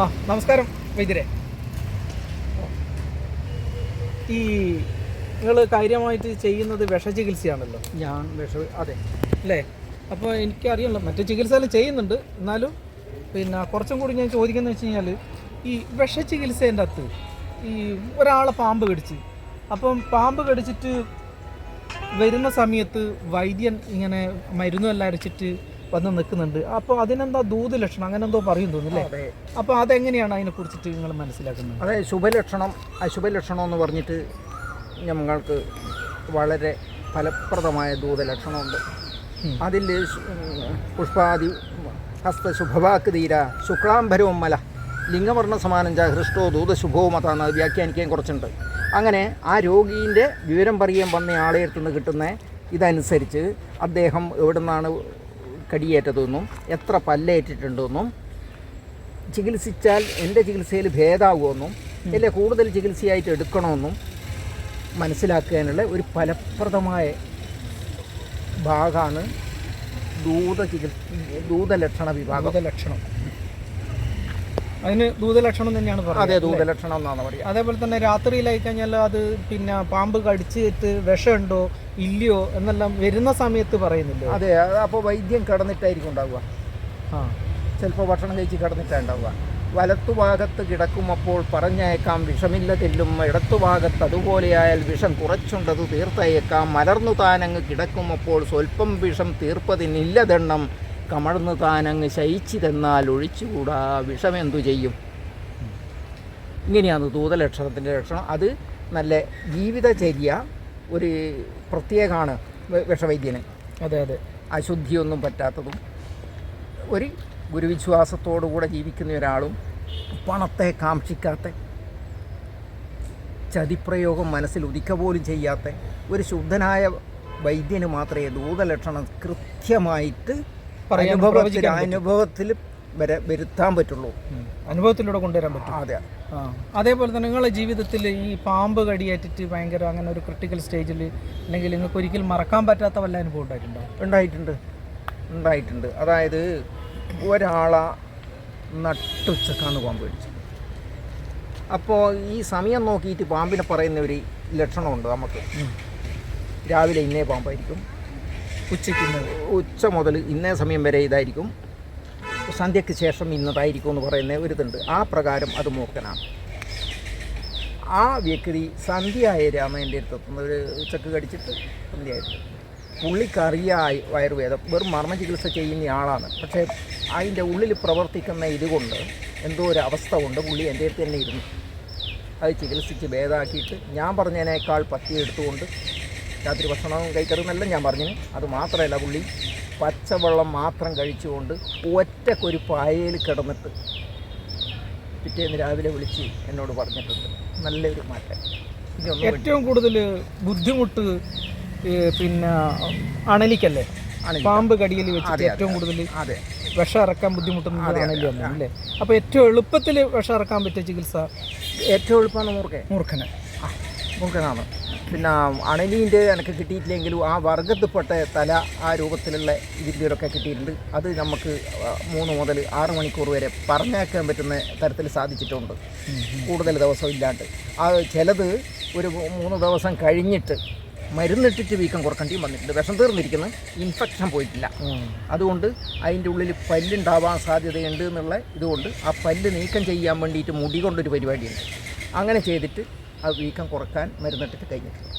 ആ നമസ്കാരം വൈദ്യരെ. ഈ നിങ്ങൾ കാര്യമായിട്ട് ചെയ്യുന്നത് വിഷചികിത്സയാണല്ലോ? ഞാൻ വിഷ അതെ. അല്ലേ? അപ്പോൾ എനിക്കറിയാമല്ലോ മറ്റു ചികിത്സകൾ ചെയ്യുന്നുണ്ട്. എന്നാലും പിന്നെ കുറച്ചും കൂടി ഞാൻ ചോദിക്കുന്നത് വെച്ച് കഴിഞ്ഞാൽ ഈ വിഷചികിത്സേന്റെ അകത്ത് ഈ ഒരാളെ പാമ്പ് കടിച്ച് അപ്പം പാമ്പ് കടിച്ചിട്ട് വരുന്ന സമയത്ത് വൈദ്യൻ ഇങ്ങനെ മരുന്നെല്ലാം അരച്ചിട്ട് വന്ന് നിൽക്കുന്നുണ്ട്. അപ്പോൾ അതിനെന്താ ദൂത് ലക്ഷണം? അങ്ങനെ എന്തോ പറയും തോന്നുന്നില്ലേ അപ്പോൾ അതെങ്ങനെയാണ് അതിനെ കുറിച്ചിട്ട് നിങ്ങൾ മനസ്സിലാക്കുന്നത്? അതെ ശുഭലക്ഷണം അശുഭലക്ഷണം എന്ന് പറഞ്ഞിട്ട് ഞങ്ങൾക്ക് വളരെ ഫലപ്രദമായ ദൂതലക്ഷണമുണ്ട്. അതിൽ പുഷ്പാദി ഹസ്ത ശുഭവാക്ക് തീര ശുക്ലാംബരവും മല ലിംഗവർണ സമാനം ച ഹൃഷ്ടോ ദൂതശുഭവും അതാണ് അത് വ്യാഖ്യാനിക്കാൻ കുറച്ചുണ്ട്. അങ്ങനെ ആ രോഗീന്റെ വിവരം പറയാൻ വന്ന ആളെ അടുത്തുനിന്ന് കിട്ടുന്ന ഇതനുസരിച്ച് അദ്ദേഹം എവിടെ നിന്നാണ് കടിയേറ്റതെന്നും എത്ര പല്ലേറ്റിട്ടുണ്ടെന്നും ചികിത്സിച്ചാൽ എന്റെ ചികിത്സയിൽ ഭേദമാകുമെന്നും അല്ലെ കൂടുതൽ ചികിത്സയായിട്ട് എടുക്കണമെന്നും മനസ്സിലാക്കാനുള്ള ഒരു ഫലപ്രദമായ ഭാഗമാണ് ദൂത ദൂതലക്ഷണ വിഭാഗം. ദൂതലക്ഷണം. അതിന് ദൂതലക്ഷണം തന്നെയാണ് പറയുന്നത് അതെ ദൂതലക്ഷണം എന്നാണ് പറയുക. അതേപോലെ തന്നെ രാത്രിയിലായി കഴിഞ്ഞാൽ അത് പിന്നെ പാമ്പ് കടിച്ചിട്ട് വിഷമുണ്ടോ ഇല്ലയോ എന്നെല്ലാം വരുന്ന സമയത്ത് പറയുന്നില്ല? അതെ അപ്പോൾ വൈദ്യം കിടന്നിട്ടായിരിക്കും ഉണ്ടാവുക. ആ. ചിലപ്പോൾ ഭക്ഷണം കഴിച്ച് കിടന്നിട്ടാണ് ഉണ്ടാവുക. വലത്തുഭാഗത്ത് കിടക്കുമപ്പോൾ പറഞ്ഞയക്കാം വിഷമില്ല തെല്ലും. ഇടത്തുഭാഗത്ത് അതുപോലെയായാൽ വിഷം കുറച്ചുണ്ടത് തീർത്തയക്കാം. മലർന്നു താനങ്ങ് കിടക്കുമപ്പോൾ സ്വൽപ്പം വിഷം തീർപ്പതിനില്ലതെണ്ണം കമഴ്ന്നു താനങ്ങ് ശയിച്ചിതെന്നാൽ ഒഴിച്ചുകൂടാ. വിഷമെന്തു ചെയ്യും? ഇങ്ങനെയാണ് ദൂതലക്ഷണത്തിന്റെ ലക്ഷണം. അത് നല്ല ജീവിതചര്യ ഒരു പ്രത്യേകമാണ് വിഷവൈദ്യന്. അതെ അതെ. അശുദ്ധിയൊന്നും പറ്റാത്തതും ഒരു ഗുരുവിശ്വാസത്തോടു കൂടെ ജീവിക്കുന്ന ഒരാളും പണത്തെ കാക്ഷിക്കാത്ത ചതിപ്രയോഗം മനസ്സിൽ ഉദിക്ക പോലും ചെയ്യാത്ത ഒരു ശുദ്ധനായ വൈദ്യന് മാത്രമേ ദൂതലക്ഷണം കൃത്യമായിട്ട് പറയാൻ. അനുഭവത്തിൽ വരെ വരുത്താൻ പറ്റുള്ളൂ. അനുഭവത്തിലൂടെ കൊണ്ടുവരാൻ പറ്റും. അതെ. അതേപോലെ തന്നെ നിങ്ങളുടെ ജീവിതത്തിൽ ഈ പാമ്പ് കടിയേറ്റിട്ട് ഭയങ്കര അങ്ങനെ ഒരു ക്രിട്ടിക്കൽ സ്റ്റേജിൽ അല്ലെങ്കിൽ നിങ്ങൾക്ക് ഒരിക്കലും മറക്കാൻ പറ്റാത്ത വല്ല അനുഭവം ഉണ്ടായിട്ടുണ്ടോ? ഉണ്ടായിട്ടുണ്ട്. ഉണ്ടായിട്ടുണ്ട്. അതായത് ഒരാളെ നട്ടുച്ചക്കാന്ന് പാമ്പ് കടിച്ചു. അപ്പോൾ ഈ സമയം നോക്കിയിട്ട് പാമ്പിനെ പറയുന്ന ഒരു ലക്ഷണമുണ്ട് നമുക്ക്. രാവിലെ ഇന്നേ പാമ്പായിരിക്കും. ഉച്ചയ്ക്ക് ഉച്ച മുതൽ ഇന്നേ സമയം വരെ ഇതായിരിക്കും. സന്ധ്യയ്ക്ക് ശേഷം ഇന്നതായിരിക്കും എന്ന് പറയുന്ന ഒരു ഇതുണ്ട്. ആ പ്രകാരം അത് മൂർഖനാണ്. ആ വ്യക്തി സന്ധ്യയായ രാമേന്റെ അടുത്ത് ഒരു ഉച്ചയ്ക്ക് കടിച്ചിട്ട് സന്ധ്യയായിട്ട് പുള്ളിക്കറിയായി വയറുവേദം വെറും മർമ്മ ചികിത്സ ചെയ്യുന്ന ആളാണ്. പക്ഷേ അതിന്റെ ഉള്ളിൽ പ്രവർത്തിക്കുന്ന ഇതുകൊണ്ട് എന്തോ ഒരു അവസ്ഥ കൊണ്ട് പുള്ളി എന്റെ അടുത്ത് തന്നെ ഇരുന്നു. അത് ചികിത്സിച്ച് ഭേദമാക്കിയിട്ട് ഞാൻ പറഞ്ഞതിനേക്കാൾ പത്തി എടുത്തുകൊണ്ട് രാത്രി ഭക്ഷണം കഴിക്കരുതെന്നല്ല ഞാൻ പറഞ്ഞത് അത് മാത്രമല്ല പുള്ളി പച്ചവെള്ളം മാത്രം കഴിച്ചുകൊണ്ട് ഒറ്റക്കൊരു പായയിൽ കിടന്നിട്ട് പിറ്റേന്ന് രാവിലെ വിളിച്ച് എന്നോട് പറഞ്ഞിട്ടുണ്ട്. നല്ലൊരു മാറ്റം. ഏറ്റവും കൂടുതൽ ബുദ്ധിമുട്ട് പിന്നെ അണലിക്കല്ലേ? അണലിക്ക. പാമ്പ് കടിയിൽ വെച്ചിട്ട് അതെ, ഏറ്റവും കൂടുതൽ അതെ. വിഷം ഇറക്കാൻ ബുദ്ധിമുട്ടുന്നത് അല്ലേ? അപ്പോൾ ഏറ്റവും എളുപ്പത്തിൽ വിഷം ഇറക്കാൻ പറ്റിയ ചികിത്സ ഏറ്റവും എളുപ്പമാണ് മൂർഖൻ. മൂർഖന്. മൂർഖനാണ് പിന്നെ അണലീന്റെ എനിക്ക് കിട്ടിയിട്ടില്ലെങ്കിലും ആ വർഗത്തിൽപ്പെട്ട തല ആ രൂപത്തിലുള്ള ഇതിന്റെയൊക്കെ കിട്ടിയിട്ടുണ്ട്. അത് നമുക്ക് മൂന്ന് മുതൽ ആറ് മണിക്കൂർ വരെ പറഞ്ഞേക്കാൻ പറ്റുന്ന തരത്തിൽ സാധിച്ചിട്ടുണ്ട്. കൂടുതൽ ദിവസം ഇല്ലാണ്ട്. ആ ചിലത് ഒരു മൂന്ന് ദിവസം കഴിഞ്ഞിട്ട് മരുന്നിട്ടിട്ട് വീക്കം കുറക്കേണ്ടിയും വന്നിട്ടുണ്ട്. വിഷം തീർന്നിരിക്കുന്നു. ഇൻഫെക്ഷൻ പോയിട്ടില്ല. അതുകൊണ്ട് അതിന്റെ ഉള്ളിൽ പല്ലുണ്ടാവാൻ സാധ്യതയുണ്ട് എന്നുള്ള ഇതുകൊണ്ട് ആ പല്ല് നീക്കം ചെയ്യാൻ വേണ്ടിയിട്ട് മുടി കൊണ്ടൊരു പരിപാടിയുണ്ട്. അങ്ങനെ ചെയ്തിട്ട് ആ വീക്കം കുറയ്ക്കാൻ മരുന്നിട്ടിട്ട് കഴിഞ്ഞിട്ടുണ്ട്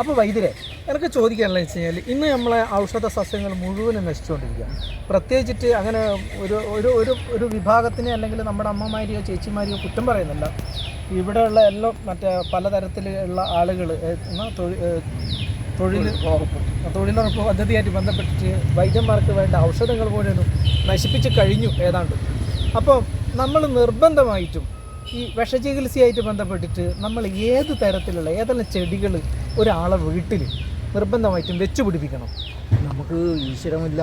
അപ്പോൾ വൈദ്യരെ എനിക്ക് ചോദിക്കാനുള്ള വെച്ച് കഴിഞ്ഞാൽ ഇന്ന് നമ്മളെ ഔഷധ സസ്യങ്ങൾ മുഴുവനും നശിച്ചുകൊണ്ടിരിക്കുകയാണ്. പ്രത്യേകിച്ചിട്ട് അങ്ങനെ ഒരു ഒരു ഒരു ഒരു വിഭാഗത്തിനെ അല്ലെങ്കിൽ നമ്മുടെ അമ്മമാരെയോ ചേച്ചിമാരെയോ കുറ്റം പറയുന്നില്ല. ഇവിടെയുള്ള എല്ലാം മറ്റേ പലതരത്തിലുള്ള ആളുകൾ തൊഴിൽ വകുപ്പ് തൊഴിലുറപ്പ് പദ്ധതിയായിട്ട് ബന്ധപ്പെട്ടിട്ട് വൈദ്യന്മാർക്ക് വേണ്ട ഔഷധങ്ങൾ പോലും നശിപ്പിച്ച് കഴിഞ്ഞു ഏതാണ്ട്. അപ്പോൾ നമ്മൾ നിർബന്ധമായിട്ടും ഈ വിഷചികിത്സയായിട്ട് ബന്ധപ്പെട്ടിട്ട് നമ്മൾ ഏത് തരത്തിലുള്ള ഏതെല്ലാം ചെടികൾ ഒരാളെ വീട്ടിൽ നിർബന്ധമായിട്ടും വെച്ചു പിടിപ്പിക്കണം? നമുക്ക് ഈശ്വരമില്ല.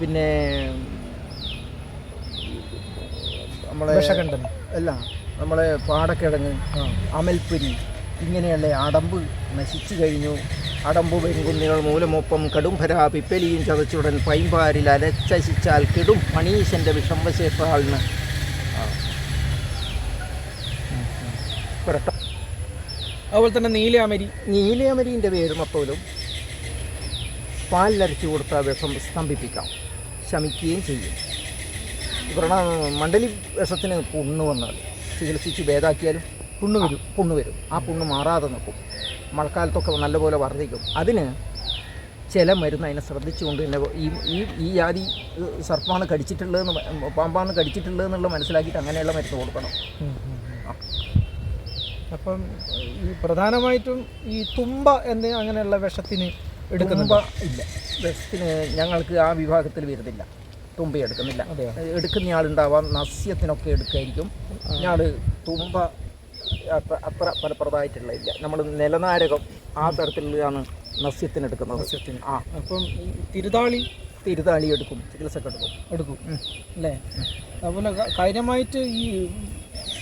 പിന്നെ നമ്മളെ വിഷകണ്ഠൻ അല്ല നമ്മളെ പാടക്കിഴങ്ങ് അമൽപ്പുരി ഇങ്ങനെയുള്ള അടമ്പ് നശിച്ചു കഴിഞ്ഞു. അടമ്പ് വെങ്കുന്നികൾ മൂലമൊപ്പം കടുംഭര പിപ്പലിയും ചതച്ചുടൻ പൈമ്പാരിൽ അലച്ചശിച്ചാൽ കിടും മണീശന്റെ വിഷംവശേഷാളിന്. അതുപോലെ തന്നെ നീലയാമരി നീലയാമരിന്റെ വേര് മൊത്തത്തിലും പാലിലരച്ചു കൊടുത്താൽ വിഷം സ്തംഭിപ്പിക്കാം. ശമിക്കുകയും ചെയ്യും. ഇവരുടെ മണ്ഡലി വിഷത്തിന് പുണ്ണ് വന്നാൽ ചികിത്സിച്ച് ഭേദാക്കിയാലും പുണ്ണ് വരും പുണ്ണ് വരും. ആ പുണ്ണ് മാറാതെ നിൽക്കും. മഴക്കാലത്തൊക്കെ നല്ലപോലെ വർദ്ധിക്കും. അതിന് ചില മരുന്ന് അതിനെ ശ്രദ്ധിച്ചുകൊണ്ട് തന്നെ ഈ ഈ ഈ ജാതി സർപ്പാണ് കടിച്ചിട്ടുള്ളതെന്ന് പാമ്പാണ് കടിച്ചിട്ടുള്ളതെന്നുള്ള മനസ്സിലാക്കിയിട്ട് അങ്ങനെയുള്ള മരുന്ന് കൊടുക്കണം. അപ്പം ഈ പ്രധാനമായിട്ടും ഈ തുമ്പ എന്ന് അങ്ങനെയുള്ള വിഷത്തിന് എടുക്കുന്നുണ്ട്. ഇല്ല. വിഷത്തിന് ഞങ്ങൾക്ക് ആ വിഭാഗത്തിൽ വരുന്നില്ല. തുമ്പ എടുക്കുന്നില്ല. എടുക്കുന്ന ആളുണ്ടാവാം നസ്യത്തിനൊക്കെ എടുക്കായിരിക്കും. ഞാൻ തുമ്പ അത്ര അത്ര ഫലപ്രദമായിട്ടുള്ള ഇല്ല. നമ്മൾ നിലനാരകം ആ തരത്തിലുള്ളതാണ് നസ്യത്തിന് എടുക്കുന്നത്. നസ്യത്തിന്. ആ. അപ്പം തിരുതാളി തിരുതാളി എടുക്കും ചികിത്സക്ക് എടുക്കും. എടുക്കും. അല്ലേ? അതുപോലെ കാര്യമായിട്ട് ഈ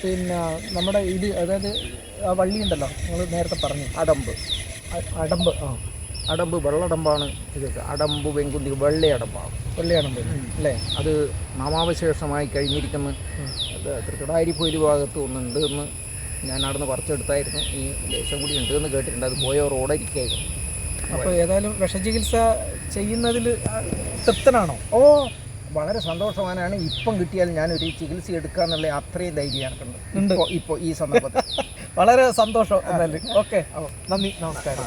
പിന്നെ നമ്മുടെ ഇത് അതായത് ആ വള്ളി ഉണ്ടല്ലോ നിങ്ങൾ നേരത്തെ പറഞ്ഞു. അടമ്പ്. അടമ്പ് ആ. അടമ്പ് വെള്ളടമ്പാണ് ചികിത്സ അടമ്പ് വെങ്കുന്തി വെള്ളയടമ്പാണ്. വെള്ളയടമ്പ് അല്ലേ? അത് നാമാവശേഷമായി കഴിഞ്ഞിരിക്കുന്ന. അത് തൃക്കടാരിപ്പൊരു ഭാഗത്ത് ഒന്നുണ്ട് എന്ന് ഞാൻ അവിടുന്ന് പറിച്ചെടുത്തായിരുന്നു. ഈ ലേശം കൂടി ഉണ്ട് എന്ന് കേട്ടിട്ടുണ്ട്. അത് പോയ റോഡ് ഇരിക്കായിരുന്നു അപ്പോൾ ഏതായാലും വിഷചികിത്സ ചെയ്യുന്നതിൽ തൃപ്തനാണോ? ഓ വളരെ സന്തോഷവാനാണ്. ഇപ്പം കിട്ടിയാൽ ഞാനൊരു ചികിത്സ എടുക്കാന്നുള്ള അത്രയും ധൈര്യം എനിക്കുണ്ട് ഇപ്പോൾ ഇപ്പോൾ ഈ സന്ദർഭത്തിൽ. വളരെ സന്തോഷം എന്നാലും. ഓക്കെ. നന്ദി നമസ്കാരം.